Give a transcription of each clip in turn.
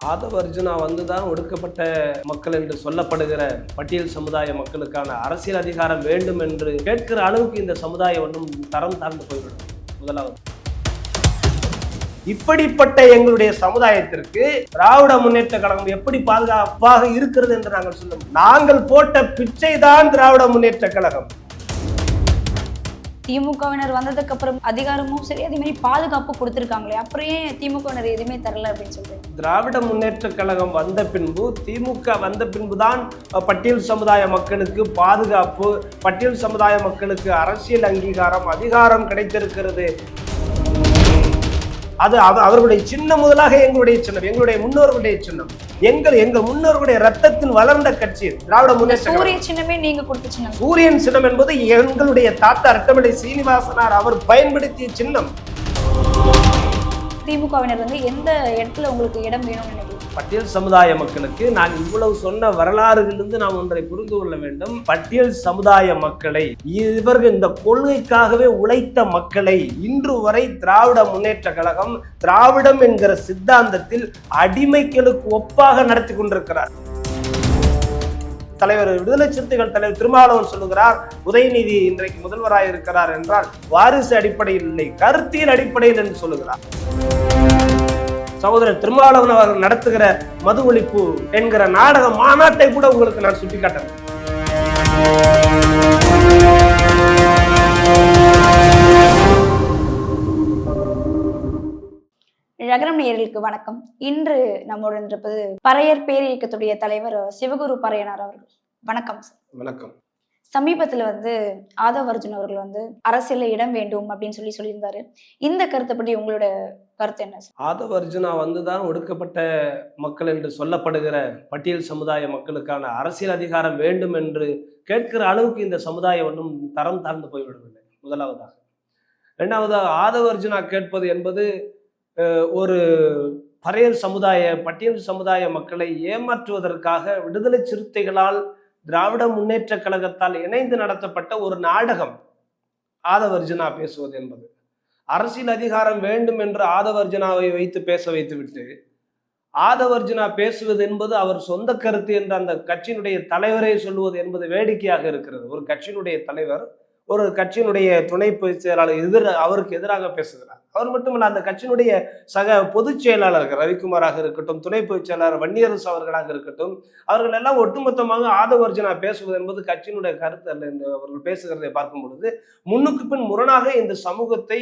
ஆதவ அர்ஜுனா வந்துதான் ஒடுக்கப்பட்ட மக்கள் என்று சொல்லப்படுகிற பட்டியல் சமுதாய மக்களுக்கான அரசியல் அதிகாரம் வேண்டும் என்று கேட்கிற அளவுக்கு இந்த சமுதாயம் ஒன்றும் தரம் தாழ்ந்து போய்விடும். முதலாவது. இப்படிப்பட்ட எங்களுடைய சமுதாயத்திற்கு திராவிட முன்னேற்ற கழகம் எப்படி பாதுகாப்பாக இருக்கிறது என்று நாங்கள் சொல்ல நாங்கள் போட்ட பிச்சை தான் திராவிட முன்னேற்ற கழகம். திமுகவினர் வந்ததுக்கு அப்புறம் அதிகாரமும் சரி அதே மாதிரி பாதுகாப்பு கொடுத்துருக்காங்களே அப்புறம் ஏன் திமுகவினர் எதுவுமே தரல அப்படின்னு சொல்லி திராவிட முன்னேற்ற கழகம் வந்த பின்பு திமுக வந்த பின்புதான் தான் பட்டியல் சமுதாய மக்களுக்கு பாதுகாப்பு பட்டியல் சமுதாய மக்களுக்கு அரசியல் அங்கீகாரம் அதிகாரம் கிடைத்திருக்கிறது. அது அவ- அவர்களுடைய சின்னம் முதலாக எங்களுடைய சின்னம் எங்களுடைய முன்னோர்களுடைய சின்னம். எங்கள் எங்கள் முன்னோர்களுடைய ரத்தத்தில் வளர்ந்த கட்சி திராவிட முன்னேற்ற. சூரிய சின்னமே நீங்க கொடுத்த சின்னம். சூரியன் சின்னம் என்பது எங்களுடைய தாத்தா ரட்டமலை சீனிவாசனார் அவர் பயன்படுத்திய சின்னம். திமுகவினர் வந்து எந்த இடத்துல உங்களுக்கு இடம் வேணும்னு நினைக்கிறீங்க? பட்டியல் சமுதாய மக்களுக்கு நான் இவ்வளவு சொன்ன வரலாறுகளிலிருந்து நாம் ஒன்றை புரிந்து கொள்ள வேண்டும். பட்டியல் சமுதாய மக்களை இவர்கள் இந்த கொள்கைக்காகவே உழைத்த மக்களை இன்று வரை திராவிட முன்னேற்ற கழகம் திராவிடம் என்கிற சித்தாந்தத்தில் அடிமைகளுக்கு ஒப்பாக நடத்தி கொண்டிருக்கிறார். தலைவர் விடுதலை சிறுத்தைகள் தலைவர் திருமாவளவன் சொல்லுகிறார் உதயநிதி இன்றைக்கு முதல்வராக இருக்கிறார் என்றால் வாரிசு அடிப்படையில் இல்லை கருத்தியல் அடிப்படையில் என்று சொல்லுகிறார். சகோதரர் திருமாவளவன் அவர்கள் நடத்துகிற மது ஒழிப்பு என்கிற நாடக மாநாட்டை கூட உங்களுக்கு நான் சுட்டிக்காட்டுறேன். நகரம் வணக்கம். இன்று நம்முடன் இருப்பது பறையர் பேரியக்கத்துடைய தலைவர் சிவகுரு பறையனார் அவர்கள். வணக்கம் சார். வணக்கம். சமீபத்துல வந்து ஆதவ் அர்ஜுன் அவர்கள் வந்து அரசியல்ல இடம் வேண்டும் அப்படின்னு சொல்லி சொல்லியிருந்தாரு. இந்த கருத்தை பற்றி உங்களோட கருத்து என்ன ஆதவ அர்ஜுனா வந்துதான் ஒடுக்கப்பட்ட மக்கள் என்று சொல்லப்படுகிற பட்டியல் சமுதாய மக்களுக்கான அரசியல் அதிகாரம் வேண்டும் என்று கேட்கிற அளவுக்கு இந்த சமுதாயம் ஒன்றும் தரம் தாழ்ந்து போய்விடவில்லை. முதலாவதாக. இரண்டாவதாக ஆதவ அர்ஜுனா கேட்பது என்பது ஒரு பறையல் சமுதாய பட்டியல் சமுதாய மக்களை ஏமாற்றுவதற்காக விடுதலை சிறுத்தைகளால் திராவிட முன்னேற்ற கழகத்தால் இணைந்து நடத்தப்பட்ட ஒரு நாடகம் ஆதவர்ஜுனா பேசுவது என்பது. அரசியல் அதிகாரம் வேண்டும் என்று ஆதவர்ஜுனாவை வைத்து பேச வைத்துவிட்டு ஆதவர்ஜுனா பேசுவது என்பது அவர் சொந்த கருத்து என்று அந்த கட்சியினுடைய தலைவரே சொல்லுவது என்பது வேடிக்கையாக இருக்கிறது. ஒரு கட்சியினுடைய தலைவர் ஒரு கட்சியினுடைய துணை பொதுச் செயலாளர் எதிர அவருக்கு எதிராக பேசுகிறார். அவர் மட்டுமல்ல அந்த கட்சியினுடைய சக பொதுச் செயலாளர்கள் ரவிக்குமாராக இருக்கட்டும் துணை பொதுச் செயலாளர் வன்னியரசு அவர்களாக இருக்கட்டும் அவர்கள் எல்லாம் ஒட்டுமொத்தமாக ஆதவர்ஜனா பேசுவது என்பது கட்சியினுடைய கருத்து அல்ல என்று அவர்கள் பேசுகிறதை பார்க்கும் பொழுது முன்னுக்கு பின் முரணாக இந்த சமூகத்தை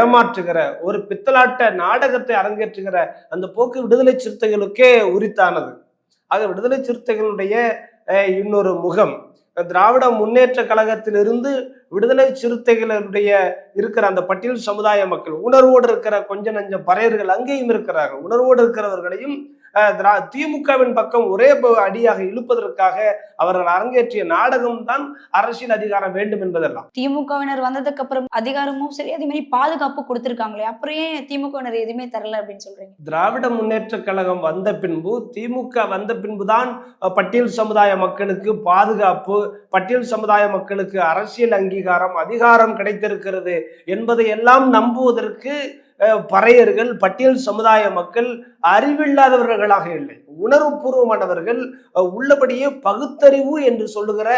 ஏமாற்றுகிற ஒரு பித்தலாட்ட நாடகத்தை அரங்கேற்றுகிற அந்த போக்கு விடுதலை சிறுத்தைகளுக்கே உரித்தானது. ஆக விடுதலை சிறுத்தைகளுடைய இன்னொரு முகம் திராவிட முன்னேற்ற கழகத்திலிருந்து விடுதலை சிறுத்தைகளுடைய இருக்கிற அந்த பட்டியல் சமுதாய மக்கள் உணர்வோடு இருக்கிற கொஞ்ச நஞ்ச பறையர்கள் அங்கேயும் இருக்கிறார்கள். உணர்வோடு இருக்கிறவர்களையும் திரா- திமுகவின் பக்கம் ஒரே அடியாக இழுப்பதற்காக அவர்கள் அரங்கேற்றிய நாடகம் தான் அரசியல் அதிகாரம் வேண்டும் என்பதெல்லாம். திமுகவினர் வந்ததுக்கு அப்புறம் அதிகாரமும் சரி அதே மாதிரி பாதுகாப்பு கொடுத்துருக்காங்களே அப்புறம் ஏன் திமுகவினர் எதுவுமே தரல அப்படின்னு சொல்றீங்க? திராவிட முன்னேற்ற கழகம் வந்த பின்பு திமுக வந்த பின்புதான் பட்டியல் சமுதாய மக்களுக்கு பாதுகாப்பு பட்டியல் சமுதாய மக்களுக்கு அரசியல் அங்கீகாரம் அதிகாரம் கிடைத்திருக்கிறது என்பதை எல்லாம் நம்புவதற்கு பறையர்கள் பட்டியல் சமுதாய மக்கள் அறிவில்லாதவர்களாக இல்லை. உணர்வுபூர்வமானவர்கள் உள்ளபடியே பகுத்தறிவு என்று சொல்லுகிற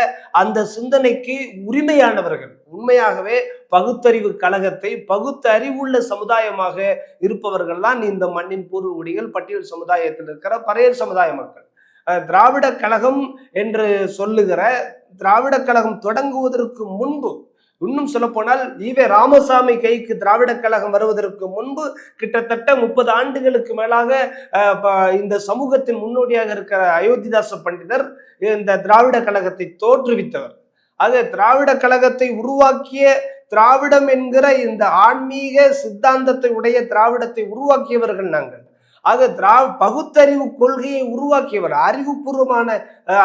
அந்த சிந்தனைக்கு உரிமையானவர்கள். உண்மையாகவே பகுத்தறிவு கழகத்தை பகுத்தறிவுள்ள சமுதாயமாக இருப்பவர்கள் தான் இந்த மண்ணின் பூர்வகுடிகள் பட்டியல் சமுதாயத்தில் இருக்கிற பறையர் சமுதாய மக்கள். திராவிட கழகம் என்று சொல்லுகிற திராவிட கழகம் தொடங்குவதற்கு முன்பு இன்னும் சொல்லப்போனால் ஈவே ராமசாமி கைக்கு திராவிட கழகம் வருவதற்கு முன்பு கிட்டத்தட்ட முப்பது ஆண்டுகளுக்கு மேலாக ப- இந்த சமூகத்தின் முன்னோடியாக இருக்கிற அயோத்திதாச பண்டிதர் இந்த திராவிட கழகத்தை தோற்றுவித்தவர். ஆக திராவிட கழகத்தை உருவாக்கிய திராவிடம் என்கிற இந்த ஆன்மீக சித்தாந்தத்தை உடைய திராவிடத்தை உருவாக்கியவர்கள் நாங்கள். ஆக திரா பகுத்தறிவு கொள்கையை உருவாக்கியவர் அறிவுபூர்வமான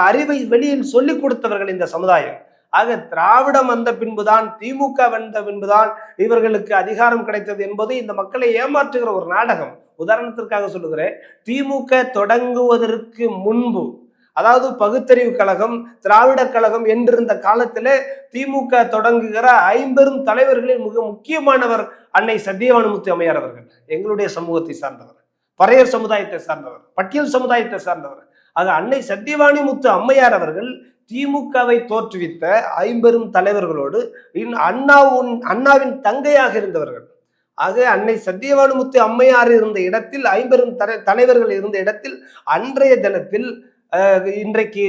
அறிவை வெளியில் சொல்லிக் கொடுத்தவர்கள் இந்த சமுதாயம். ஆக திராவிடம் வந்த பின்புதான் திமுக வந்த பின்புதான் இவர்களுக்கு அதிகாரம் கிடைத்தது என்பது இந்த மக்களை ஏமாற்றுகிற ஒரு நாடகம். உதாரணத்திற்காக சொல்லுகிறேன். திமுக தொடங்குவதற்கு முன்பு அதாவது பகுத்தறிவு கழகம் திராவிட கழகம் என்றிருந்த காலத்தில் திமுக தொடங்குகிற ஐம்பெரும் தலைவர்களில் மிக முக்கியமானவர் அன்னை சத்தியவானுமுத்து அம்மையார் அவர்கள் எங்களுடைய சமூகத்தை சார்ந்தவர். பறையர் சமுதாயத்தை சார்ந்தவர் பட்டியல் சமுதாயத்தை சார்ந்தவர். ஆக அன்னை சத்தியவாணி முத்து அம்மையார் அவர்கள் திமுகவை தோற்றுவித்த ஐம்பெரும் தலைவர்களோடு இன் அண்ணாவின் அண்ணாவின் தங்கையாக இருந்தவர்கள். ஆக அன்னை சத்தியவானுமுத்து அம்மையார் இருந்த இடத்தில் ஐம்பெரும் தலை தலைவர்கள் இருந்த இடத்தில் அன்றைய தினத்தில் இன்றைக்கு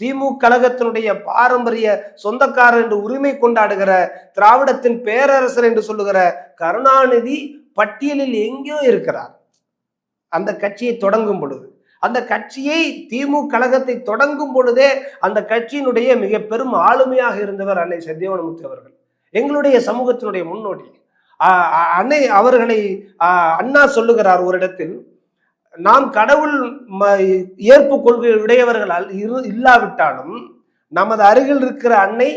திமுக கழகத்தினுடைய பாரம்பரிய சொந்தக்காரர் என்று உரிமை கொண்டாடுகிற திராவிடத்தின் பேரரசர் என்று சொல்லுகிற கருணாநிதி பட்டியலில் எங்கேயோ இருக்கிறார். அந்த கட்சியை தொடங்கும் பொழுது அந்த கட்சியை திமுக கழகத்தை தொடங்கும் பொழுதே அந்த கட்சியினுடைய மிக பெரும் ஆளுமையாக இருந்தவர் அன்னை சத்தியவனமுத்து அவர்கள். எங்களுடைய சமூகத்தினுடைய முன்னோடி. அன்னை அவர்களை அண்ணா சொல்லுகிறார் ஒரு இடத்தில் நாம் கடவுள் ம- ஏற்பு கொள்கை உடையவர்களால் இரு- இல்லாவிட்டாலும் நமது அருகில் இருக்கிற அன்னை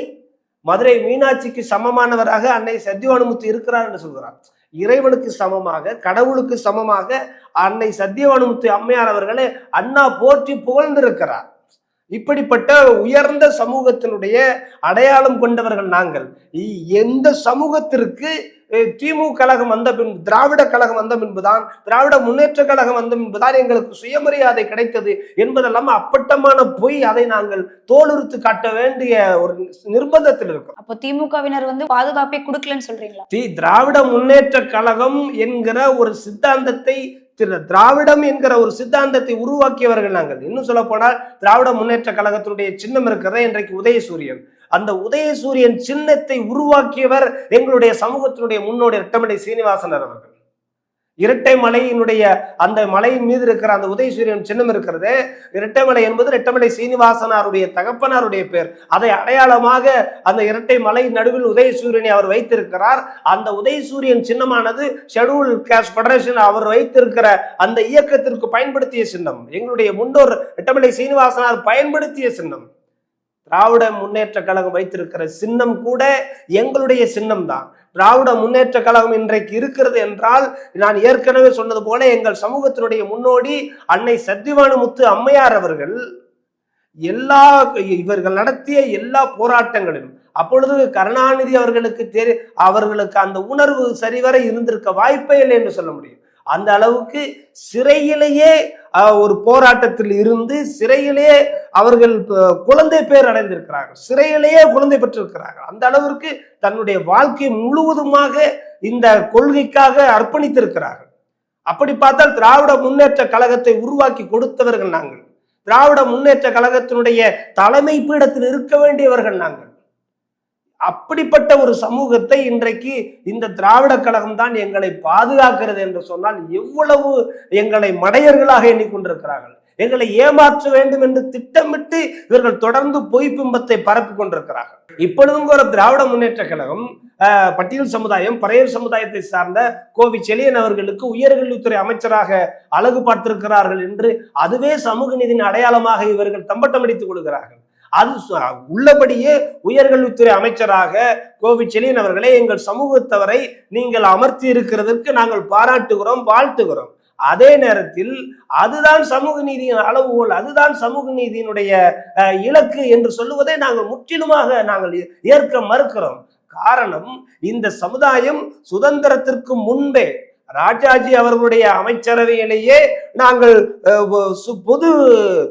மதுரை மீனாட்சிக்கு சமமானவராக அன்னை சத்தியவானுமுத்து இருக்கிறார் என்று சொல்கிறார். இறைவனுக்கு சமமாக கடவுளுக்கு சமமாக அன்னை சத்தியவானுமுத்து அம்மையார் அவர்களை அண்ணா போற்றி புகழ்ந்திருக்கிறார். இப்படிப்பட்ட உயர்ந்த சமூகத்தினுடைய அடையாளம் கொண்டவர்கள் நாங்கள். எந்த சமூகத்திற்கு திமுக கழகம் வந்த பின் திராவிட கழகம் வந்த பின்புதான் திராவிட முன்னேற்ற கழகம் வந்த பின்புதான் எங்களுக்கு சுயமரியாதை கிடைத்தது என்பதெல்லாம் அப்பட்டமான பொய். அதை நாங்கள் தோலுறுத்து காட்ட வேண்டிய ஒரு நிர்பந்தத்தில் இருக்கிறோம் அப்போ திமுகவினர் வந்து பாதுகாப்பே கொடுக்கலன்னு சொல்றீங்களா? தி திராவிட முன்னேற்ற கழகம் என்கிற ஒரு சித்தாந்தத்தை திரு- திராவிடம் என்கிற ஒரு சித்தாந்தத்தை உருவாக்கியவர்கள் நாங்கள். இன்னும் சொல்ல போனால் திராவிட முன்னேற்ற கழகத்தினுடைய சின்னம் இருக்கிறதே இன்றைக்கு உதயசூரியன். அந்த உதயசூரியன் சின்னத்தை உருவாக்கியவர் எங்களுடைய சமூகத்தினுடைய முன்னோடி இரட்டமடை சீனிவாசனர் அவர்கள். இரட்டை மலையினுடைய அந்த மலையின் மீது இருக்கிற அந்த உதயசூரியன் சின்னம் இருக்கிறது. இரட்டைமலை என்பது இரட்டைமலை சீனிவாசனாருடைய தகப்பனாருடைய பேர். அதை அடையாளமாக அந்த இரட்டை மலை நடுவில் உதயசூரியனை அவர் வைத்திருக்கிறார். அந்த உதயசூரியன் சின்னமானது ஷெடியூல் கேஸ்ட் ஃபெடரேஷன் அவர் வைத்திருக்கிற அந்த இயக்கத்திற்கு பயன்படுத்திய சின்னம். எங்களுடைய முன்னோர் இரட்டைமலை சீனிவாசனார் பயன்படுத்திய சின்னம். திராவிட முன்னேற்ற கழகம் வைத்திருக்கிற சின்னம் கூட எங்களுடைய சின்னம் தான். திராவிட முன்னேற்ற கழகம் இன்றைக்கு இருக்கிறது என்றால் நான் ஏற்கனவே சொன்னது போல எங்கள் சமூகத்தினுடைய முன்னோடி அன்னை சத்திவானுமுத்து அம்மையார் அவர்கள் எல்லா இவர்கள் நடத்திய எல்லா போராட்டங்களிலும் அப்பொழுது கருணாநிதி அவர்களுக்கு தெரி அவர்களுக்கு அந்த உணர்வு சரிவர இருந்திருக்க வாய்ப்பே இல்லை என்று சொல்ல முடியும். அந்த அளவுக்கு சிறையிலேயே ஒரு போராட்டத்தில் இருந்து சிறையிலேயே அவர்கள் குழந்தை பேர் அடைந்திருக்கிறார்கள். சிறையிலேயே குழந்தை பெற்றிருக்கிறார்கள். அந்த அளவிற்கு தன்னுடைய வாழ்க்கை முழுவதுமாக இந்த கொள்கைக்காக அர்ப்பணித்திருக்கிறார்கள். அப்படி பார்த்தால் திராவிட முன்னேற்ற கழகத்தை உருவாக்கி கொடுத்தவர்கள் நாங்கள். திராவிட முன்னேற்ற கழகத்தினுடைய தலைமை பீடத்தில் இருக்க வேண்டியவர்கள் நாங்கள். அப்படிப்பட்ட ஒரு சமூகத்தை இன்றைக்கு இந்த திராவிட கழகம் தான் எங்களை பாதுகாக்கிறது என்று சொன்னால் எவ்வளவு எங்களை மடையர்களாக எண்ணிக்கொண்டிருக்கிறார்கள். எங்களை ஏமாற்ற வேண்டும் என்று திட்டமிட்டு இவர்கள் தொடர்ந்து பொய் பிம்பத்தை பரப்பி கொண்டிருக்கிறார்கள். இப்பொழுதும் கூட திராவிட முன்னேற்ற கழகம் பட்டியல் சமுதாயம் பறையர் சமுதாயத்தை சார்ந்த கோவி செலியன் அவர்களுக்கு உயர்கல்வித்துறை அமைச்சராக அழகு பார்த்திருக்கிறார்கள் என்று அதுவே சமூக நீதியின் அடையாளமாக இவர்கள் தம்பட்டம் அடித்துக் கொள்கிறார்கள். அது உள்ளபடியே உயர்கல்வித்துறை அமைச்சராக கோவி செலியன் அவர்களே எங்கள் சமூகத்தவரை நீங்கள் அமர்த்தி இருக்கிறதற்கு நாங்கள் பாராட்டுகிறோம் வாழ்த்துகிறோம். அதே நேரத்தில் அதுதான் சமூக நீதியின் அளவுகோல் அதுதான் சமூக நீதியினுடைய அஹ், இலக்கு என்று சொல்லுவதை நாங்கள் முற்றிலுமாக நாங்கள் ஏ- ஏற்க மறுக்கிறோம். காரணம் இந்த சமுதாயம் சுதந்திரத்திற்கு முன்பே ராஜாஜி அவர்களுடைய அமைச்சரவையிலேயே நாங்கள் சு- பொது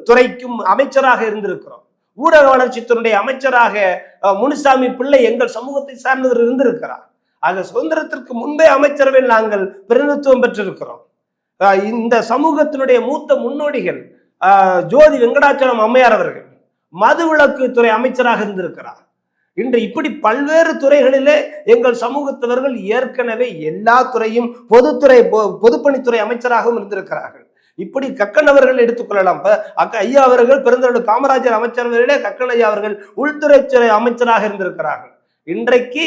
துறைக்கும் அமைச்சராக இருந்திருக்கிறோம். ஊரக வளர்ச்சித்துறையுடைய அமைச்சராக முனுசாமி பிள்ளை எங்கள் சமூகத்தை சார்ந்தவர் இருந்திருக்கிறார். ஆக சுதந்திரத்திற்கு முன்பே அமைச்சரவையில் நாங்கள் பிரதிநிதித்துவம் பெற்றிருக்கிறோம். இந்த சமூகத்தினுடைய மூத்த முன்னோடிகள் ஜோதி வெங்கடாச்சலம் அம்மையார் அவர்கள் மதுவிலக்கு துறை அமைச்சராக இருந்திருக்கிறார். இன்று இப்படி பல்வேறு துறைகளிலே எங்கள் சமூகத்தவர்கள் ஏற்கனவே எல்லா துறையும் பொதுத்துறை பொ- பொதுப்பணித்துறை அமைச்சராகவும் இருந்திருக்கிறார்கள். இப்படி கக்கன் அவர்கள் எடுத்துக்கொள்ளலாம் இப்ப அக்க ஐயா அவர்கள் பிறந்தவர்கள் காமராஜர் அமைச்சரவர்களே கக்கன் ஐயா அவர்கள் உள்துறைத்துறை அமைச்சராக இருந்திருக்கிறார்கள். இன்றைக்கு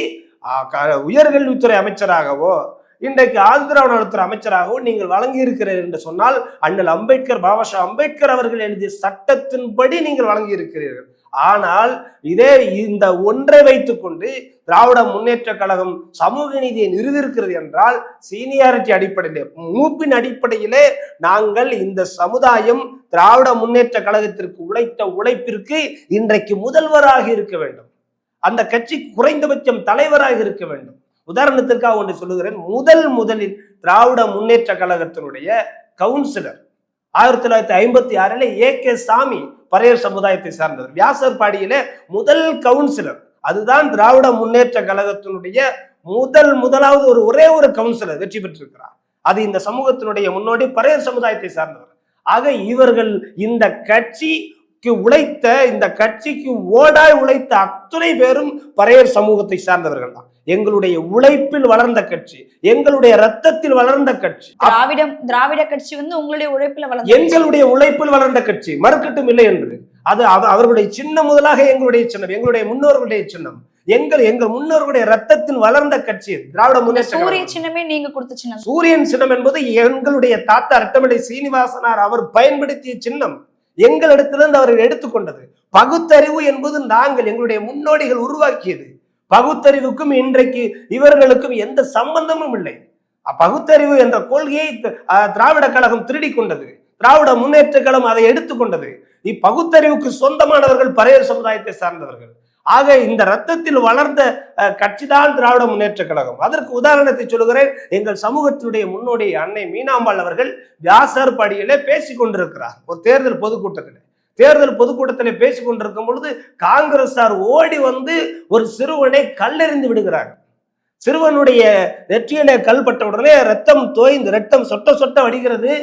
உயர்கல்வித்துறை அமைச்சராகவோ இன்றைக்கு ஆந்திரா நலத்துறை அமைச்சராகவோ நீங்கள் வழங்கி இருக்கிறீர்கள் என்று சொன்னால் அண்ணல் அம்பேத்கர் பாபாஷா அம்பேத்கர் அவர்கள் எழுதிய சட்டத்தின்படி நீங்கள் வழங்கி இருக்கிறீர்கள் ஆனால் இதே இந்த ஒன்றை வைத்துக்கொண்டு திராவிட முன்னேற்ற கழகம் சமூக நீதியை நிறுவிருக்கிறது என்றால் சீனியாரிட்டி அடிப்படையிலே மூப்பின் அடிப்படையிலே நாங்கள் இந்த சமுதாயம் திராவிட முன்னேற்ற கழகத்திற்கு உழைத்த உழைப்பிற்கு இன்றைக்கு முதல்வராக இருக்க வேண்டும். அந்த கட்சி குறைந்தபட்சம் தலைவராக இருக்க வேண்டும். உதாரணத்திற்காக ஒன்று சொல்லுகிறேன். முதல் முதலில் திராவிட முன்னேற்ற கழகத்தினுடைய கவுன்சிலர் ஆயிரத்தி தொள்ளாயிரத்தி ஐம்பத்தி ஆறில் ஏ கே சாமி பறையர் சமுதாயத்தை சார்ந்தவர். வியாசர் பாடியில முதல் கவுன்சிலர் அதுதான் திராவிட முன்னேற்ற கழகத்தினுடைய முதல் முதலாவது ஒரு ஒரே ஒரு கவுன்சிலர் வெற்றி பெற்றிருக்கிறார். அது இந்த சமூகத்தினுடைய முன்னோடி பறையர் சமுதாயத்தை சார்ந்தவர். ஆக இவர்கள் இந்த கட்சிக்கு உழைத்த இந்த கட்சிக்கு ஓடாய் உழைத்த அத்துணை பேரும் பறையர் சமூகத்தை சார்ந்தவர்கள் தான். எங்களுடைய உழைப்பில் வளர்ந்த கட்சி எங்களுடைய ரத்தத்தில் வளர்ந்த கட்சி. திராவிடம் திராவிட கட்சி வந்து உங்களுடைய உழைப்புல வளர்ந்து எங்களுடைய உழைப்பில் வளர்ந்த கட்சி. மறுக்கட்டும் இல்லை என்று. அது அவ- அவர்களுடைய சின்னம் முதலாக எங்களுடைய சின்னம் எங்களுடைய முன்னோர்களுடைய சின்னம். எங்கள் எங்கள் முன்னோர்களுடைய ரத்தத்தில் வளர்ந்த கட்சி. திராவிட முன்னேற்ற சூரிய. சின்னமே நீங்க கொடுத்த சின்னம். சூரியன் சின்னம் என்பது எங்களுடைய தாத்தா ரட்டமடை சீனிவாசனார் அவர் பயன்படுத்திய சின்னம். எங்களிடத்திலிருந்து அவர்கள் எடுத்துக்கொண்டது. பகுத்தறிவு என்பது நாங்கள் எங்களுடைய முன்னோடிகள் உருவாக்கியது. பகுத்தறிவுக்கும் இன்றைக்கு இவர்களுக்கும் எந்த சம்பந்தமும் இல்லை. பகுத்தறிவு என்ற கொள்கையை திராவிட கழகம் திருடி கொண்டது. திராவிட முன்னேற்ற கழகம் அதை எடுத்துக்கொண்டது இப்பகுத்தறிவுக்கு சொந்தமானவர்கள் பறையர் சமுதாயத்தை சார்ந்தவர்கள். ஆக இந்த ரத்தத்தில் வளர்ந்த அஹ், கட்சிதான் திராவிட முன்னேற்ற கழகம். அதற்கு உதாரணத்தை சொல்லுகிறேன். எங்கள் சமூகத்தினுடைய முன்னோடி அன்னை மீனாம்பாள் அவர்கள் வியாசர் படியிலே பேசிக் கொண்டிருக்கிறார். ஒரு தேர்தல் பொதுக்கூட்டத்தில். தேர்தல் பொதுக்கூட்டத்தில் பேசி கொண்டிருக்கும் பொழுது காங்கிரஸார் ஓடி வந்து ஒரு சிறுவனை கல்லெறிந்து விடுகிறார். சிறுவனுடைய நெற்றியிலே கல்பட்ட உடனே ரத்தம் தோய்ந்து ரத்தம் சொட்ட சொட்ட வடிகிறது.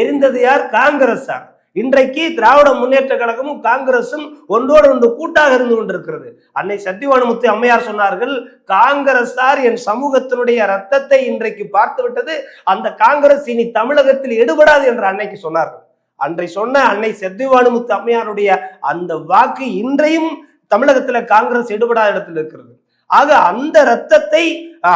எரிந்தது யார்? காங்கிரஸார். இன்றைக்கு திராவிட முன்னேற்ற கழகமும் காங்கிரசும் ஒன்றோடு ஒன்று கூட்டாக இருந்து கொண்டிருக்கிறது. அன்னை சத்தியவானமுத்து அம்மையார் சொன்னார்கள் காங்கிரஸார் என் சமூகத்தினுடைய ரத்தத்தை இன்றைக்கு பார்த்து விட்டது அந்த காங்கிரஸ் இனி தமிழகத்தில் எடுபடாது என்று அன்னைக்கு சொன்னார்கள். அன்றை சொன்ன அன்னை செத்துவானுமுத்து அம்மையாருடைய அந்த வாக்கு இன்றையும் தமிழகத்துல காங்கிரஸ் எடுபடாத இடத்தில் இருக்கிறது. ஆக அந்த ரத்தத்தை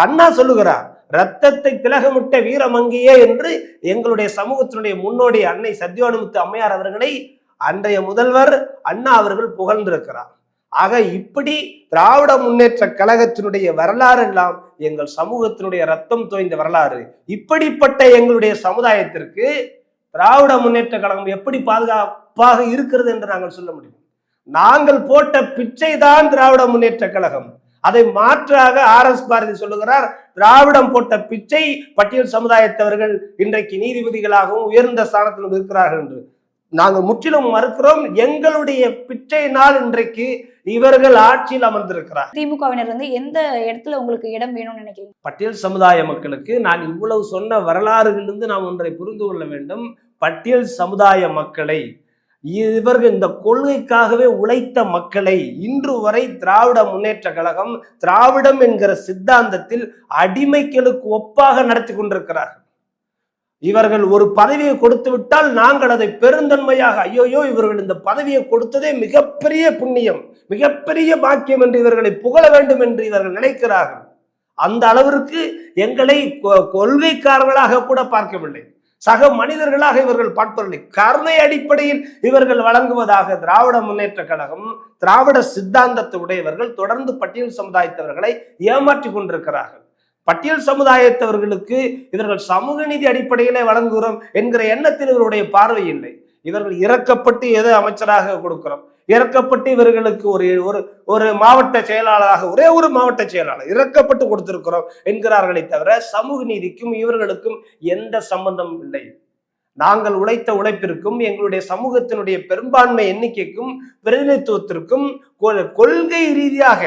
அண்ணா சொல்லுகிறார் ரத்தத்தை திலகமிட்ட வீரமங்கியே என்று எங்களுடைய சமூகத்தினுடைய முன்னோடி அன்னை சத்யானுமுத்து அம்மையார் அவர்களை அன்றைய முதல்வர் அண்ணா அவர்கள் புகழ்ந்திருக்கிறார். ஆக இப்படி திராவிட முன்னேற்ற கழகத்தினுடைய வரலாறு எல்லாம் எங்கள் சமூகத்தினுடைய ரத்தம் தோய்ந்த வரலாறு. இப்படிப்பட்ட எங்களுடைய சமுதாயத்திற்கு திராவிட முன்னேற்ற கழகம் எப்படி பாதுகாப்பாக இருக்கிறது என்று நாங்கள் சொல்ல முடியும். நாங்கள் போட்ட பிச்சை தான் திராவிட முன்னேற்ற கழகம். அதை மாற்றாக ஆர் எஸ் பாரதி சொல்லுகிறார் திராவிடம் போட்ட பிச்சை பட்டியல் சமுதாயத்தவர்கள் இன்றைக்கு நீதிபதிகளாகவும் உயர்ந்த ஸ்தானத்திலும் இருக்கிறார்கள் என்று நாங்கள் முற்றிலும் மறுக்கிறோம். எங்களுடைய பிச்சையினால் இன்றைக்கு இவர்கள் ஆட்சியில் அமர்ந்திருக்கிறார். திமுகவினர் வந்து எந்த இடத்துல உங்களுக்கு இடம் வேணும்னு நினைக்கிறீங்க? பட்டியல் சமுதாய மக்களுக்கு நான் இவ்வளவு சொன்ன வரலாறுகளிலிருந்து நாம் ஒன்றை புரிந்து கொள்ள வேண்டும். பட்டியல் சமுதாய மக்களை இவர்கள் இந்த கொள்கைக்காகவே உழைத்த மக்களை இன்று வரை திராவிட முன்னேற்ற கழகம் திராவிடம் என்கிற சித்தாந்தத்தில் அடிமைகளுக்கு ஒப்பாக நடத்தி கொண்டிருக்கிறார்கள். இவர்கள் ஒரு பதவியை கொடுத்து விட்டால் நாங்கள் அதை பெருந்தன்மையாக ஐயோயோ இவர்கள் இந்த பதவியை கொடுத்ததே மிகப்பெரிய புண்ணியம் மிகப்பெரிய பாக்கியம் என்று இவர்களை புகழ வேண்டும் என்று இவர்கள் நினைக்கிறார்கள். அந்த அளவிற்கு எங்களை கொ- கொள்கைக்காரர்களாக கூட பார்க்கவில்லை. சக மனிதர்களாக இவர்கள் பார்ப்பதில்லை கருணை அடிப்படையில் இவர்கள் வழங்குவதாக திராவிட முன்னேற்ற கழகம் திராவிட சித்தாந்தத்தை உடையவர்கள் தொடர்ந்து பட்டியல் சமுதாயத்தவர்களை ஏமாற்றி கொண்டிருக்கிறார்கள். பட்டியல் சமுதாயத்தவர்களுக்கு இவர்கள் சமூக நீதி அடிப்படையிலே வழங்குகிறோம் என்கிற எண்ணத்தில் இவருடைய பார்வை இல்லை. இவர்கள் இறக்கப்பட்டு எது அமைச்சராக கொடுக்கிறோம். இறக்கப்பட்டு இவர்களுக்கு ஒரு ஒரு ஒரு மாவட்ட செயலாளராக ஒரே ஒரு மாவட்ட செயலாளர் இறக்கப்பட்டு கொடுத்திருக்கிறோம் என்கிறார்களே தவிர சமூக நீதிக்கும் இவர்களுக்கும் எந்த சம்பந்தமும் இல்லை. நாங்கள் உழைத்த உழைப்பிற்கும் எங்களுடைய சமூகத்தினுடைய பெரும்பான்மை எண்ணிக்கைக்கும் பிரதிநிதித்துவத்திற்கும் கொ- கொள்கை ரீதியாக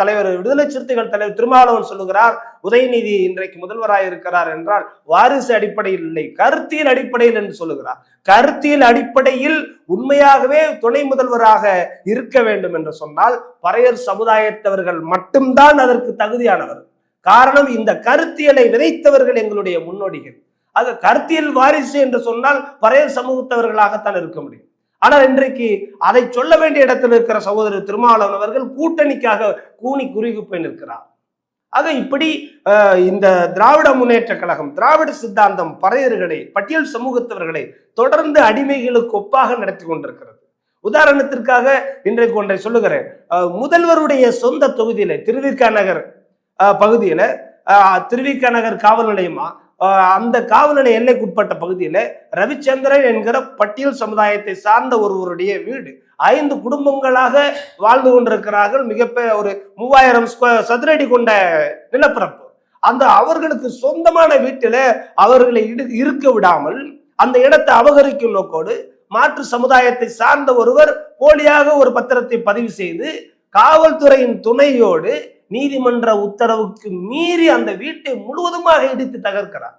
தலைவர் விடுதலை சிறுத்தைகள் தலைவர் திருமாவளவன் சொல்லுகிறார் உதயநிதி இன்றைக்கு முதல்வராக இருக்கிறார் என்றால் வாரிசு அடிப்படையில் இல்லை கருத்தியல் அடிப்படையில் என்று சொல்லுகிறார். கருத்தியல் அடிப்படையில் உண்மையாகவே துணை முதல்வராக இருக்க வேண்டும் என்று சொன்னால் பறையர் சமுதாயத்தவர்கள் மட்டும்தான் அதற்கு தகுதியானவர். காரணம் இந்த கருத்தியலை விதைத்தவர்கள் எங்களுடைய முன்னோடிகள். ஆக கருத்தியல் வாரிசு என்று சொன்னால் பறையர் சமூகத்தவர்களாகத்தான் இருக்க முடியும். ஆனால் இன்றைக்கு அதை சொல்ல வேண்டிய இடத்தில் இருக்கிற சகோதரர் திருமாவளவன் அவர்கள் கூட்டணிக்காக கூனி குறுகி போய் நிற்கிறார். ஆக இப்படி இந்த திராவிட முன்னேற்ற கழகம் திராவிட சித்தாந்தம் பறையர்களை பட்டியல் சமூகத்தவர்களை தொடர்ந்து அடிமைகளுக்கு ஒப்பாக நடத்தி கொண்டிருக்கிறது. உதாரணத்திற்காக இன்றைக்கு ஒன்றை சொல்லுகிறேன். முதல்வருடைய சொந்த தொகுதியில திருவிக்கா நகர் பகுதியில அஹ், திருவிக்கா நகர் காவல் நிலையமா அந்த காவல்நிலைய எல்லைக்குட்பட்ட பகுதியில் ரவிச்சந்திரன் என்கிற பட்டியல் சமுதாயத்தை சார்ந்த ஒருவருடைய வீடு. ஐந்து குடும்பங்களாக வாழ்ந்து கொண்டிருக்கிறார்கள். மிகப்பெரிய ஒரு மூவாயிரம் ஸ்கொயர் சதுரடி கொண்ட நிலப்பரப்பு. அந்த அவர்களுக்கு சொந்தமான வீட்டில் அவர்களை இடு- இருக்க விடாமல் அந்த இடத்தை அபகரிக்கும் நோக்கோடு மாற்று சமுதாயத்தை சார்ந்த ஒருவர் போலியாக ஒரு பத்திரத்தை பதிவு செய்து காவல்துறையின் துணையோடு நீதிமன்ற உத்தரவுக்கு மீறி அந்த வீட்டை முழுவதுமாக இடித்து தகர்க்கிறார்.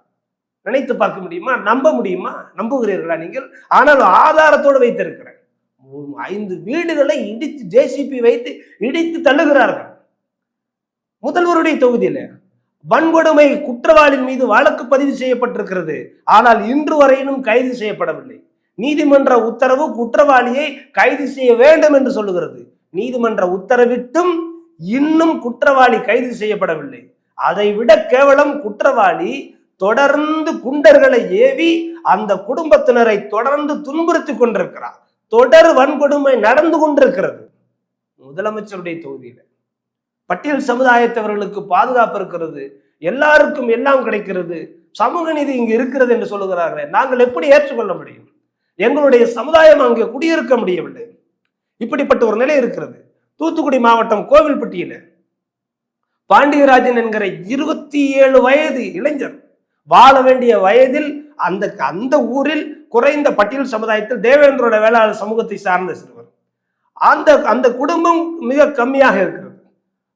நினைத்து பார்க்க முடியுமா? நம்ப முடியுமா? நம்புகிறீர்களா நீங்கள்? ஆனால் ஆதாரத்தோடு வைத்திருக்கிறேன். ஐந்து வீடுகளை இடித்து ஜேசிபி வைத்து இடித்து தள்ளுகிறார்கள். முதல்வருடைய தொகுதியில வன்கொடுமை குற்றவாளியின் மீது வழக்கு பதிவு செய்யப்பட்டிருக்கிறது. ஆனால் இன்று வரையிலும் கைது செய்யப்படவில்லை. நீதிமன்ற உத்தரவு குற்றவாளியை கைது செய்ய வேண்டும் என்று சொல்லுகிறது. நீதிமன்ற உத்தரவிட்டும் இன்னும் குற்றவாளி கைது செய்யப்படவில்லை. அதை விட கேவலம் குற்றவாளி தொடர்ந்து குண்டர்களை ஏவி அந்த குடும்பத்தினரை தொடர்ந்து துன்புறுத்தி கொண்டிருக்கிறார். தொடர் வன்கொடுமை நடந்து கொண்டிருக்கிறது. முதலமைச்சருடைய தொகுதியில பட்டியல் சமுதாயத்தவர்களுக்கு பாதுகாப்பு இருக்கிறது. எல்லாருக்கும் எல்லாம் கிடைக்கிறது. சமூக நீதி இங்கு இருக்கிறது என்று சொல்லுகிறார்களே நாங்கள் எப்படி ஏற்றுக்கொள்ள முடியும்? எங்களுடைய சமுதாயம் அங்கே குடியிருக்க முடியவில்லை. இப்படிப்பட்ட ஒரு நிலை இருக்கிறது. தூத்துக்குடி மாவட்டம் கோவில்பட்டியில் பாண்டியராஜன் என்கிற இருபத்தி ஏழு வயது இளைஞர் வாழ வேண்டிய வயதில் அந்த அந்த ஊரில் குறைந்த பட்டியல் சமுதாயத்தில் தேவேந்திரோட வேளாளர் சமூகத்தை சார்ந்த சிறுவர். அந்த அந்த குடும்பம் மிக கம்மியாக இருக்கிறது.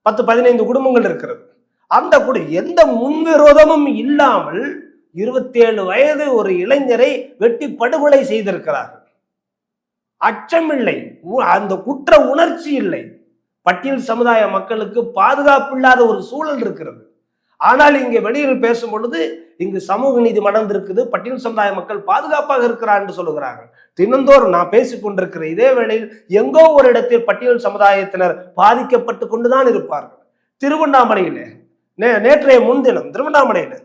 பத்து பதினைந்து குடும்பங்கள் இருக்கிறது. அந்த குடு எந்த முன்விரோதமும் இல்லாமல் இருபத்தேழு வயது ஒரு இளைஞரை வெட்டி படுகொலை செய்திருக்கிறார் அச்சமில்லை. உ- அந்த குற்ற உணர்ச்சி இல்லை. பட்டியல் சமுதாய மக்களுக்கு பாதுகாப்பு இல்லாத ஒரு சூழல் இருக்கிறது. ஆனால் இங்கே வெளியில் பேசும் பொழுது இங்கு சமூக நீதி மடந்திருக்குது பட்டியல் சமுதாய மக்கள் பாதுகாப்பாக இருக்கிறார் என்று சொல்லுகிறார்கள். தினந்தோறும் நான் பேசிக் கொண்டிருக்கிற இதே வேளையில் எங்கோ ஒரு இடத்தில் பட்டியல் சமுதாயத்தினர் பாதிக்கப்பட்டு கொண்டுதான் இருப்பார்கள். திருவண்ணாமலையிலே நே- நேற்றைய முன்தினம் திருவண்ணாமலையில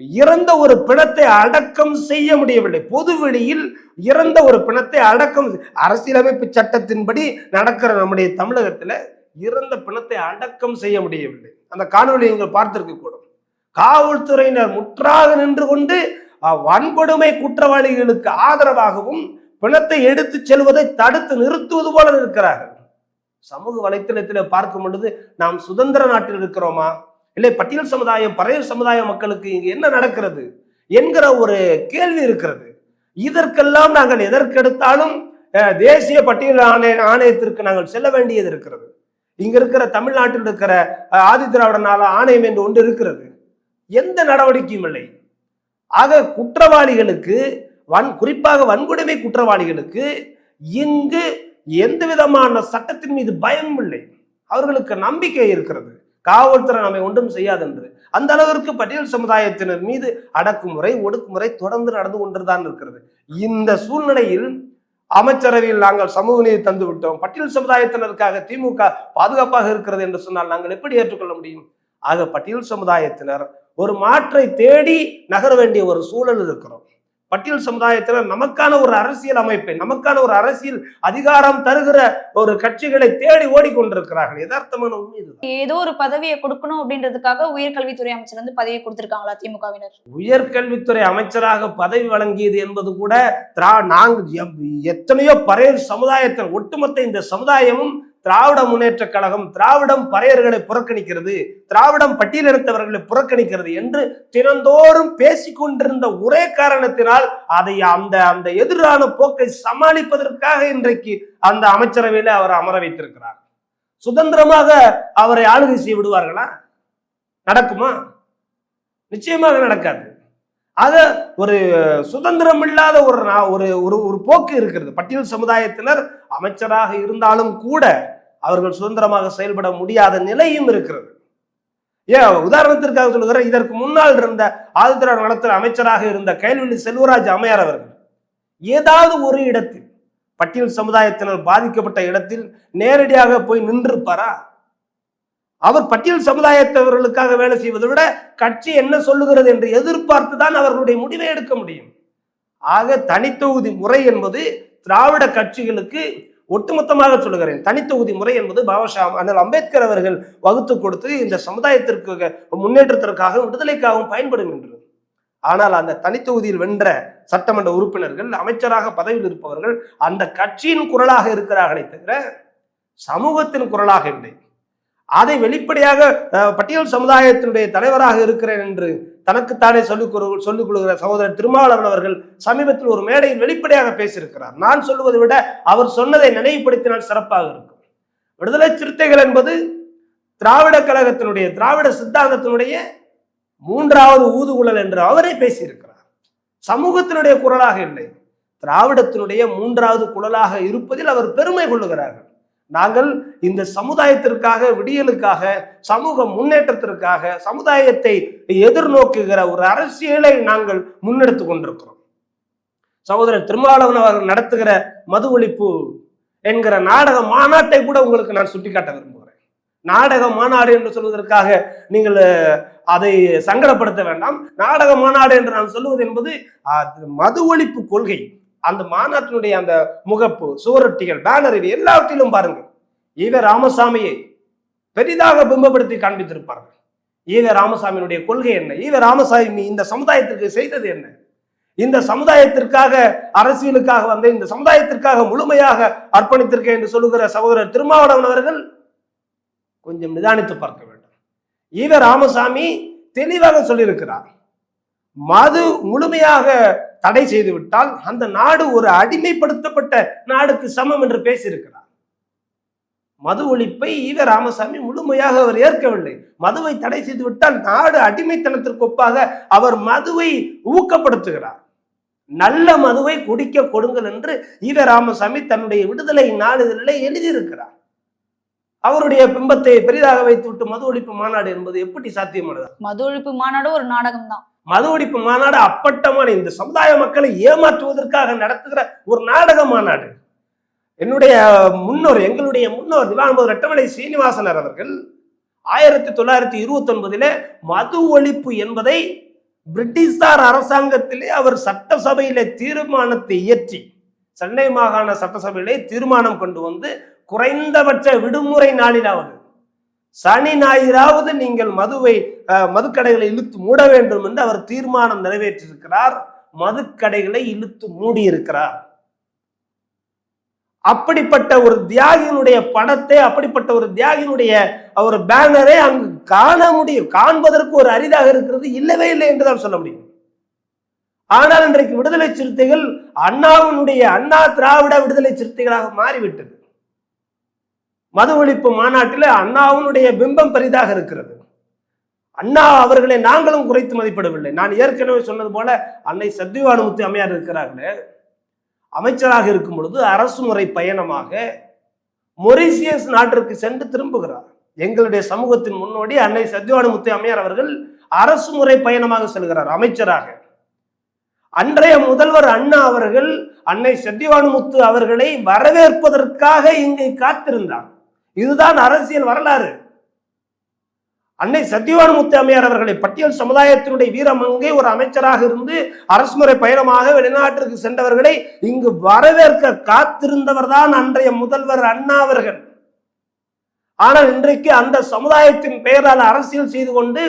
இறந்த ஒரு பிணத்தை அடக்கம் செய்ய முடியவில்லை. பொது வெளியில் இறந்த ஒரு பிணத்தை அடக்கம் அரசியலமைப்பு சட்டத்தின்படி நடக்கிற நம்முடைய தமிழகத்தில் இறந்த பிணத்தை அடக்கம் செய்ய முடியவில்லை. அந்த காணொளி நீங்கள் பார்த்திருக்க கூடும். காவல்துறையினர் முற்றாக நின்று கொண்டு வன்கொடுமை குற்றவாளிகளுக்கு ஆதரவாகவும் பிணத்தை எடுத்து செல்வதை தடுத்து நிறுத்துவது போல இருக்கிறார்கள். சமூக வலைத்தளத்தில் பார்க்கும் பொழுது நாம் சுதந்திர நாட்டில் இருக்கிறோமா? இல்லை பட்டியல் சமுதாயம் பறைய சமுதாய மக்களுக்கு இங்கு என்ன நடக்கிறது என்கிற ஒரு கேள்வி இருக்கிறது. இதற்கெல்லாம் நாங்கள் எதற்கெடுத்தாலும் தேசிய பட்டியல் ஆணைய ஆணையத்திற்கு நாங்கள் செல்ல வேண்டியது இருக்கிறது. இங்க இருக்கிற தமிழ்நாட்டில் இருக்கிற ஆதி திராவிடனால ஆணையம் என்று ஒன்று இருக்கிறது. எந்த நடவடிக்கையும் இல்லை. ஆக குற்றவாளிகளுக்கு வன் குறிப்பாக வன்கொடுமை குற்றவாளிகளுக்கு இங்கு எந்த விதமான சட்டத்தின் மீது பயம் இல்லை. அவர்களுக்கு நம்பிக்கை இருக்கிறது. காவல்துறை நம்மை ஒன்றும் செய்யாதென்று. அந்த அளவிற்கு பட்டியல் சமுதாயத்தினர் மீது அடக்குமுறை ஒடுக்குமுறை தொடர்ந்து நடந்து கொண்டுதான் இருக்கிறது. இந்த சூழ்நிலையில் அமைச்சரவையில் நாங்கள் சமூக நீதி தந்து விட்டோம். பட்டியல் சமுதாயத்தினருக்காக திமுக பாதுகாப்பாக இருக்கிறது என்று சொன்னால் நாங்கள் எப்படி ஏற்றுக்கொள்ள முடியும்? ஆக பட்டியல் சமுதாயத்தினர் ஒரு மாற்றை தேடி நகர வேண்டிய ஒரு சூழல் இருக்கிறோம். பட்டியல் சமுதாயத்தினர் நமக்கான ஒரு அரசியல் அமைப்பை நமக்கான ஒரு அரசியல் அதிகாரம் தருகிற ஒரு கட்சிகளை தேடி ஓடிக்கொண்டிருக்கிறார்கள். யதார்த்தமான உண்மை ஏதோ ஒரு பதவியை கொடுக்கணும் அப்படின்றதுக்காக உயர்கல்வித்துறை அமைச்சர் வந்து பதவி கொடுத்திருக்காங்களா திமுகவினர்? உயர்கல்வித்துறை அமைச்சராக பதவி வழங்கியது என்பது கூட திரா நாங்கள் எத்தனையோ பறையர் சமுதாயத்தின் ஒட்டுமொத்த இந்த சமுதாயமும் திராவிட முன்னேற்ற கழகம் திராவிடம் பறையர்களை புறக்கணிக்கிறது திராவிடம் பட்டியலினத்தவர்களை புறக்கணிக்கிறது என்று தினந்தோறும் பேசிக்கொண்டிருந்த ஒரே காரணத்தினால் அதை அந்த அந்த எதிரான போக்கை சமாளிப்பதற்காக இன்றைக்கு அந்த அமைச்சரவையில அவர் அமர வைத்திருக்கிறார். சுதந்திரமாக அவரை ஆளுகை செய்ய விடுவார்களா? நடக்குமா? நிச்சயமாக நடக்காது. அத ஒரு சுதந்திரம் இல்லாத ஒரு நா- ஒரு ஒரு ஒரு போக்கு இருக்கிறது. பட்டியல் சமுதாயத்தினர் அமைச்சராக இருந்தாலும் கூட அவர்கள் சுதந்திரமாக செயல்பட முடியாத நிலையும் இருக்கிறது. ஏன்? உதாரணத்திற்காக சொல்லுகிறேன் இதற்கு முன்னால் இருந்த ஆதித்திராவிட நலத்தில் அமைச்சராக இருந்த கைல்வெளி செல்வராஜ் அம்மையார் அவர்கள் ஏதாவது ஒரு இடத்தில் பட்டியல் சமுதாயத்தினர் பாதிக்கப்பட்ட இடத்தில் நேரடியாக போய் நின்றிருப்பாரா? அவர் பட்டியல் சமுதாயத்தவர்களுக்காக வேலை செய்வதை விட கட்சி என்ன சொல்லுகிறது என்று எதிர்பார்த்து தான் அவர்களுடைய முடிவை எடுக்க முடியும். ஆக தனித்தொகுதி முறை என்பது திராவிட கட்சிகளுக்கு ஒட்டுமொத்தமாக சொல்லுகிறேன். தனித்தொகுதி முறை என்பது பாபாஷா அண்ணல் அம்பேத்கர் அவர்கள் வகுத்து கொடுத்து இந்த சமுதாயத்திற்கு முன்னேற்றத்திற்காகவும் விடுதலைக்காகவும் பயன்படும் என்று ஆனால் அந்த தனித்தொகுதியில் வென்ற சட்டமன்ற உறுப்பினர்கள் அமைச்சராக பதவியில் இருப்பவர்கள் அந்த கட்சியின் குரலாக இருக்கிறார்களே தவிர சமூகத்தின் குரலாக இல்லை. அதை வெளிப்படையாக பட்டியல் சமுதாயத்தினுடைய தலைவராக இருக்கிறேன் என்று தனக்குத்தானே சொல்லிக் கொடு- சொல்லிக் கொள்கிற சகோதரர் திருமாவளவன் அவர்கள் சமீபத்தில் ஒரு மேடையில் வெளிப்படையாக பேசியிருக்கிறார். நான் சொல்வதை விட அவர் சொன்னதை நினைவுபடுத்தினால் சிறப்பாக இருக்கும். விடுதலை சிறுத்தைகள் என்பது திராவிட கழகத்தினுடைய திராவிட சித்தாந்தத்தினுடைய மூன்றாவது ஊதுகுழல் என்று அவரே பேசியிருக்கிறார். சமூகத்தினுடைய குரலாக இல்லை. திராவிடத்தினுடைய மூன்றாவது குரலாக இருப்பதில் அவர் பெருமை கொள்ளுகிறார்கள். நாங்கள் இந்த சமுதாயத்திற்காக விடியலுக்காக சமூக முன்னேற்றத்திற்காக சமுதாயத்தை எதிர்நோக்குகிற ஒரு அரசியலை நாங்கள் முன்னெடுத்து கொண்டிருக்கிறோம். சகோதரர் திருமாவளவன் அவர்கள் நடத்துகிற மது ஒழிப்பு என்கிற நாடக மாநாட்டை கூட உங்களுக்கு நான் சுட்டிக்காட்ட விரும்புகிறேன். நாடக மாநாடு என்று சொல்வதற்காக நீங்கள் அதை சங்கடப்படுத்த வேண்டாம். நாடக மாநாடு என்று நான் சொல்லுவது என்பது மது ஒழிப்பு கொள்கை. அந்த மாநாட்டினுடைய அந்த முகப்பு சுவரொட்டிகள் பேனர் இது எல்லாவற்றிலும் பாருங்கள். ஈவ ராமசாமியை பெரிதாக பிம்பப்படுத்தி காண்பித்திருப்பார்கள். ஈவ ராமசாமியினுடைய கொள்கை என்ன? ஈவ ராமசாமி இந்த சமுதாயத்திற்கு செய்தது என்ன? இந்த சமுதாயத்திற்காக அரசியலுக்காக வந்த இந்த சமுதாயத்திற்காக முழுமையாக அர்ப்பணித்திருக்கேன் என்று சொல்லுகிற சகோதரர் திருமாவளவன் அவர்கள் கொஞ்சம் நிதானித்து பார்க்க வேண்டும். ஈவ ராமசாமி தெளிவாக சொல்லியிருக்கிறார். மது முழுமையாக தடை செய்து விட்டால் அந்த நாடு ஒரு அடிமைப்படுத்தப்பட்ட நாடுக்கு சமம் என்று பேசியிருக்கிறார். மது ஒழிப்பை ஈவ ராமசாமி முழுமையாக அவர் ஏற்கவில்லை. மதுவை தடை செய்து விட்டால் நாடு அடிமைத்தனத்திற்கு ஒப்பாக அவர் மதுவை ஊக்கப்படுத்துகிறார். நல்ல மதுவை குடிக்க கொடுங்கள் என்று ஈவ ராமசாமி தன்னுடைய விடுதலை நாளிதழிலே எழுதியிருக்கிறார். அவருடைய பிம்பத்தை பெரிதாக வைத்துவிட்டு மது ஒழிப்பு மாநாடு என்பது எப்படி சாத்தியமானது? மது ஒழிப்பு மாநாடு ஒரு நாடகம் தான் மது ஒழிப்பு மாநாடு அப்பட்டமான இந்த சமுதாய மக்களை ஏமாற்றுவதற்காக நடத்துகிற ஒரு நாடக மாநாடு. என்னுடைய முன்னோர் எங்களுடைய முன்னோர் திவான்போது ரெட்டமலை சீனிவாசனர் அவர்கள் ஆயிரத்தி தொள்ளாயிரத்தி இருபத்தி ஒன்பதிலே மது ஒழிப்பு என்பதை பிரிட்டிஷார் அரசாங்கத்திலே அவர் சட்டசபையில தீர்மானத்தை இயற்றி சென்னை மாகாண சட்டசபையிலே தீர்மானம் கொண்டு வந்து குறைந்தபட்ச விடுமுறை நாளிலாவது சனி ஞாயிறாவது நீங்கள் மதுவை மதுக்கடைகளை இழுத்து மூட வேண்டும் என்று அவர் தீர்மானம் நிறைவேற்றியிருக்கிறார். மதுக்கடைகளை இழுத்து மூடியிருக்கிறார். அப்படிப்பட்ட ஒரு தியாகியினுடைய படத்தை அப்படிப்பட்ட ஒரு தியாகியினுடைய ஒரு பேனரை அங்கு காண முடியும். காண்பதற்கு ஒரு அரிதாக இருக்கிறது இல்லவே இல்லை என்றுதான் சொல்ல முடியும். ஆனால் இன்றைக்கு விடுதலை சிறுத்தைகள் அண்ணாவினுடைய அண்ணா திராவிட விடுதலை சிறுத்தைகளாக மாறிவிட்டது. மது ஒழிப்பு மாநாட்டில் அண்ணாவினுடைய பிம்பம் பெரிதாக இருக்கிறது. அண்ணா அவர்களை நாங்களும் குறைத்து மதிப்பிடவில்லை. நான் ஏற்கனவே சொன்னது போல அன்னை சத்யவானுமுத்தி அம்மையார் இருக்கிறார்களே. அமைச்சராக இருக்கும் பொழுது அரசு முறை பயணமாக மொரிசியஸ் நாட்டிற்கு சென்று திரும்புகிறார். எங்களுடைய சமூகத்தின் முன்னோடி அன்னை சத்யவானுமுத்தி அம்மையார் அவர்கள் அரசு முறை பயணமாக செல்கிறார் அமைச்சராக. அன்றைய முதல்வர் அண்ணா அவர்கள் அன்னை சத்யவானுமுத்து அவர்களை வரவேற்பதற்காக இங்கே காத்திருந்தார். இதுதான் அரசியல் வரலாறு. அன்னை சத்தியவானமுத்து அம்மையார் அவர்களை பட்டியல் சமுதாயத்தினுடைய வீரமங்கை ஒரு அமைச்சராக இருந்து அரசுமுறை பயணமாக வெளிநாட்டிற்கு சென்றவர்களை இங்கு வரவேற்க காத்திருந்தவர் தான் அன்றைய முதல்வர் அண்ணா அவர்கள். ஆனால் இன்றைக்கு அந்த சமுதாயத்தின் பெயரால் அரசியல் செய்து கொண்டு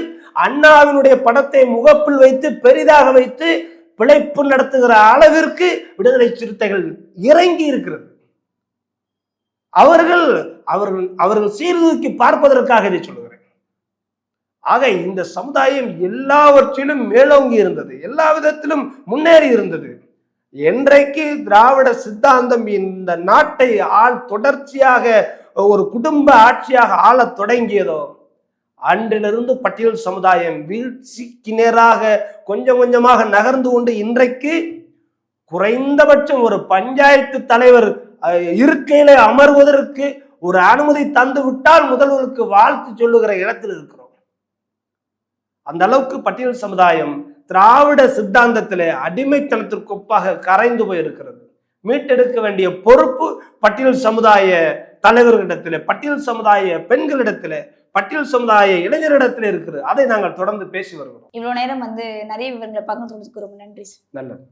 அண்ணாவினுடைய படத்தை முகப்பில் வைத்து பெரிதாக வைத்து பிழைப்பு நடத்துகிற அளவிற்கு விடுதலை சிறுத்தைகள் இறங்கி இருக்கிறது அவர்கள் அவர்கள் அவர்கள் சீர்தூக்கி பார்ப்பதற்காக இதை சொல்லுகிறேன். ஆக இந்த சமுதாயம் எல்லாவற்றிலும் மேலோங்கி இருந்தது எல்லா விதத்திலும் முன்னேறி இருந்தது. என்றைக்கு திராவிட சித்தாந்தம் இந்த நாட்டை ஆள் தொடர்ச்சியாக ஒரு குடும்ப ஆட்சியாக ஆளத் தொடங்கியதோ அன்றிலிருந்து பட்டியல் சமுதாயம் வீழ்ச்சிக்கு நேராக கொஞ்சம் கொஞ்சமாக நகர்ந்து கொண்டு இன்றைக்கு குறைந்தபட்சம் ஒரு பஞ்சாயத்து தலைவர் இருக்கையில அமர்வதற்கு ஒரு அனுமதி தந்து விட்டால் முதல்வருக்கு வாழ்த்து சொல்லுகிற இடத்தில் இருக்கிறோம். அந்த அளவுக்கு பட்டியல் சமுதாயம் திராவிட சித்தாந்தத்திலே அடிமைத்தனத்திற்கு ஒப்பாக கரைந்து போயிருக்கிறது. மீட்டெடுக்க வேண்டிய பொறுப்பு பட்டியல் சமுதாய தலைவர்களிடத்திலே பட்டியல் சமுதாய பெண்களிடத்திலே பட்டியல் சமுதாய இளைஞரிடத்திலே இருக்கிறது அதை நாங்கள் தொடர்ந்து பேசி வருகிறோம். இவ்வளவு நேரம் வந்து நிறைய விவரங்களை பகிர்ந்து கொடுத்துக்கு ரொம்ப நன்றி நல்லது.